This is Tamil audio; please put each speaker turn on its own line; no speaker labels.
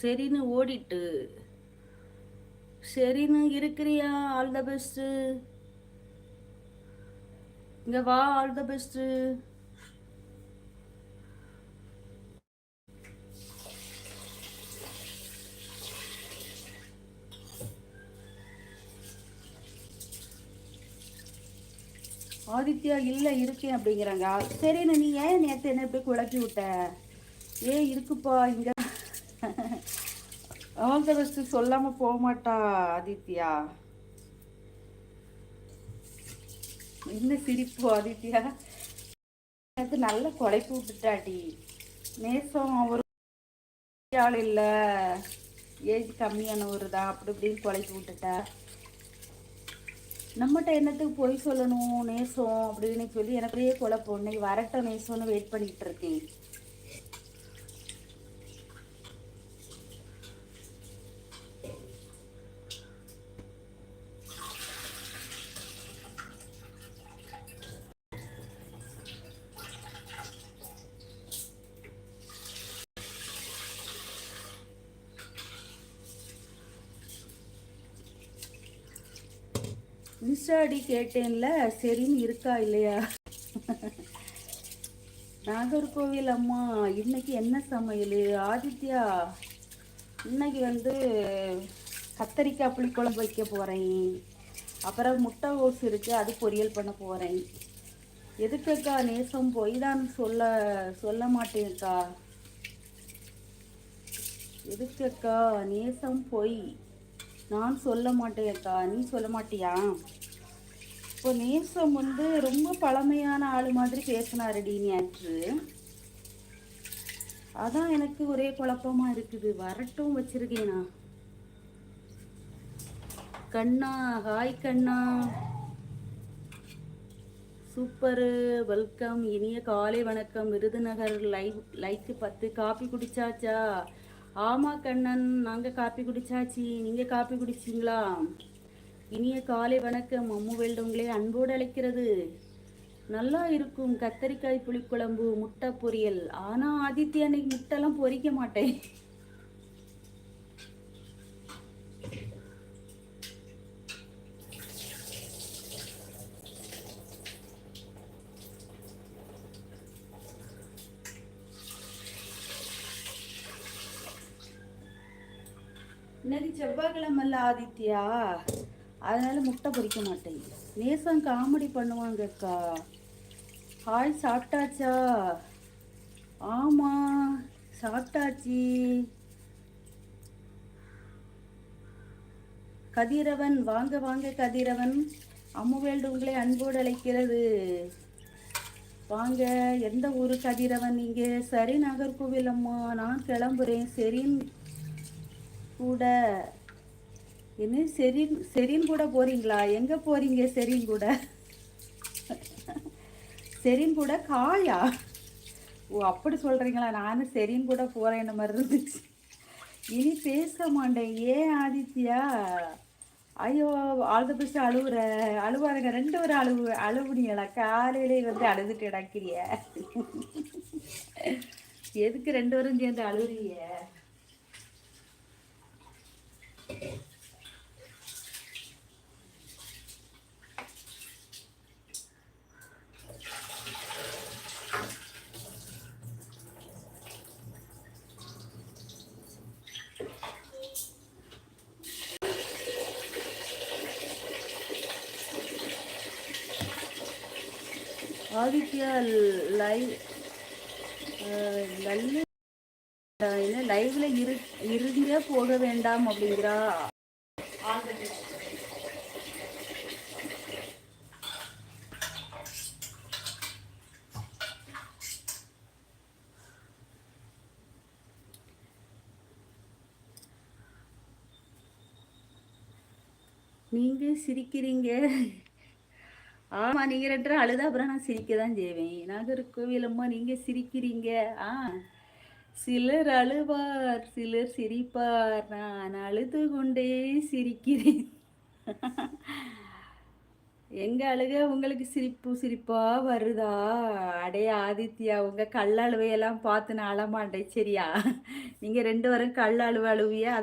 சரின்னு ஓடிட்டு சரின்னு இருக்கிறியா ஆல் த பெஸ்ட்டு இங்க வா ஆல் த பெஸ்ட்டு ஆதித்யா இல்லை இருக்கேன் அப்படிங்கிறாங்க. சரிண்ணே நீ ஏன் நேற்று என்ன இப்படி குழப்பி விட்ட? ஏன் இருக்குப்பா இங்க ஆல் த பெஸ்ட் சொல்லாம போக மாட்டா ஆதித்யா. என்ன சிரிப்பு ஆதித்யா. நேற்று நல்ல குழைப்பு விட்டுட்டாடி. நேசம் ஒரு ஆள் இல்லை. ஏஜ் கம்மியானவர் தான் அப்படி இப்படின்னு குழப்பி விட்டுட்டா. நம்மகிட்ட என்னத்துக்கு பொய் சொல்லணும்? நேசம் அப்படின்னு சொல்லி எனக்குள்ளேயே குழப்பம். இன்னைக்கு வரட்டும் நேசம்னு வெயிட் பண்ணிட்டு இருக்கேன். இன்ஸ்டாடி கேட்டேன்ல சரின்னு இருக்கா இல்லையா? நாகர்கோவில் அம்மா இன்னைக்கு என்ன சமையல்? ஆதித்யா இன்னைக்கு வந்து கத்தரிக்காய் புளிக்குழம்பு வைக்க போகிறேன் அப்புறம் முட்டை ஓஸ் இருக்கு அது பொரியல் பண்ண போகிறேன் எதுக்குக்கா நேசம் போய் தான் சொல்ல சொல்ல மாட்டேன்க்கா? எதுக்குக்கா நேசம் பொய். நான் சொல்ல மாட்டேன்க்கா நீ சொல்ல மாட்டியா இப்போ நேசம் வந்து ரொம்ப பழமையான ஆள் மாதிரி பேசினாருடி நேற்று அதான் எனக்கு ஒரே குழப்பமா இருக்குது. வரட்டும் வச்சிருக்கேனா கண்ணா ஹாய் கண்ணா. சூப்பர். வெல்கம். இனிய காலை வணக்கம். விருதுநகர் லைவ் லைக்கு பத்து. காப்பி குடிச்சாச்சா? ஆமா கண்ணன் நாங்க காப்பி குடிச்சாச்சு. நீங்க காப்பி குடிச்சிங்களா? இனிய காலை வணக்கம். அம்மு வெல்டவங்களே அன்போடு அழைக்கிறது. நல்லா இருக்கும். கத்தரிக்காய் புளிக்குழம்பு முட்டை பொரியல். ஆனா ஆதித்யா அன்னைக்கு முட்டைலாம் பொரிக்க மாட்டேன். இன்னைக்கு செவ்வாய்க்கிழமல்ல ஆதித்யா. அதனால முட்டை பொறிக்க மாட்டேன். நேசம் காமெடி பண்ணுவாங்கக்கா ஹாய் சாப்பிட்டாச்சா? ஆமாம் சாப்பிட்டாச்சி. கதிரவன் வாங்க வாங்க கதிரவன். அம்முவேல்டு உங்களை அன்போடு அழைக்கிறது. வாங்க எந்த ஊர் கதிரவன்? நீங்கள் சரி நாகர்கோவில் அம்மா. நான் கிளம்புறேன். சரின்னு கூட. என்ன செரின் செரின் கூட போகிறீங்களா எங்கே போகிறீங்க செரின் கூட? செரின் கூட காயா? ஓ அப்படி சொல்கிறீங்களா நானும் செரின் கூட போகிறேன் மாதிரி இருந்துச்சு. இனி பேச மாட்டேன். ஏன் ஆதித்யா? ஐயோ ஆழ்ந்த த அழுவுற. அழுவாருங்க ரெண்டு பேரும் அழுவு அழுவுனீங்களா? காலையிலே வந்து அழுதுட்டு கிடக்கிறிய எதுக்கு ரெண்டு பேரும் சேர்ந்து அழுவுறீங்க? ஆதித்யா லைவ் நல்ல என்ன லைவ்ல இரு இருந்தே போக வேண்டாம் அப்படிங்கிறா. நீங்க சிரிக்கிறீங்க. ஆமா நீங்க ரெண்டு அழுத அழுதா அப்புறம் நான் சிரிக்க தான் செய்வேன் நாகர்கோவில் அம்மா நீங்க சிரிக்கிறீங்க. ஆ சிலர் அழுவார் சிலர் சிரிப்பார். நான் அழுது கொண்டே சிரிக்கிறேன். எங்க அழுக? உங்களுக்கு சிரிப்பு சிரிப்பா வருதா? அடே ஆதித்யா உங்க கல் அழுவையெல்லாம் பார்த்து நான் அழமாட்டேன். சரியா? நீங்க ரெண்டு வரும் கல் அழுவ அழுவிய